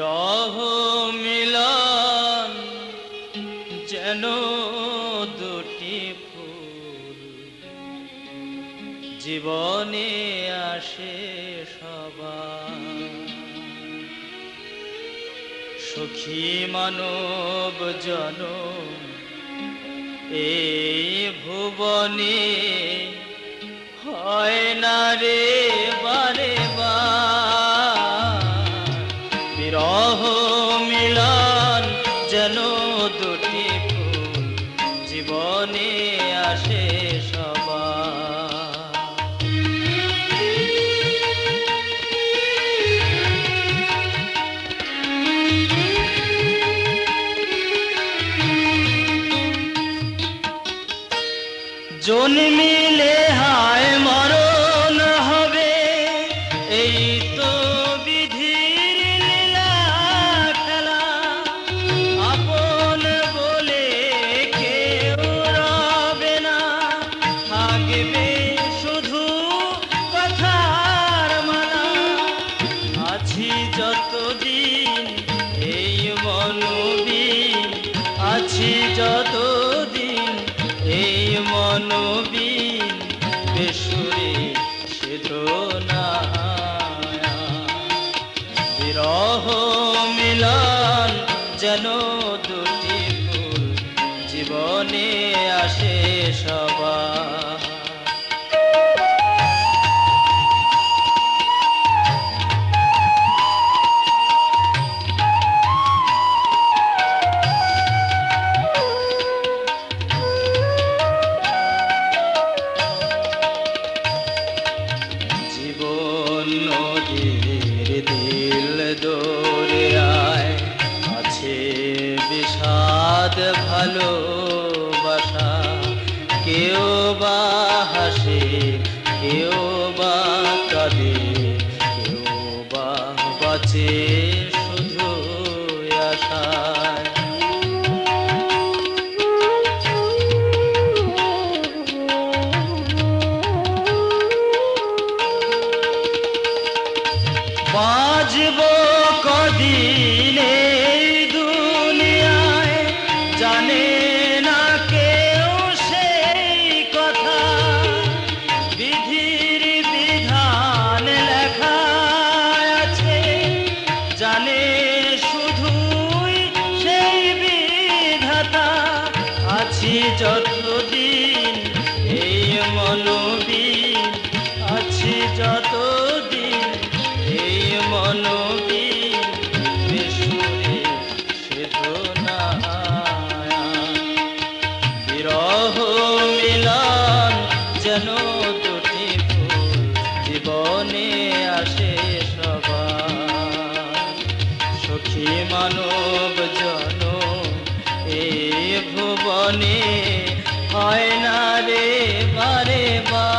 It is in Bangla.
বিরহ মিলন, যেন দুটি ফুল। জীবনে আসে সবার। সুখী মানব জন এই ভুবনে হয় না রে যেন দুটি ফুল জীবনে আসে সবার। জন্মিলে হায় মরণ আছি যতদিন এই মনোবিন বেসুরে সেধনা বিরহ মিলন ভালোবাসা। কেউ বা হাসে কেউ বা কাঁদে কেউ বা বাঁচে শুধু আশায় যতদিন, এই মনোবিন আছি যতদিন, এই মনোবিন বেসুরে সেধনা বিরহ মিলন যেন দুটি জীবনে আসে সবার। সখী মানব জন ভুবনে হয় না রে বারে বা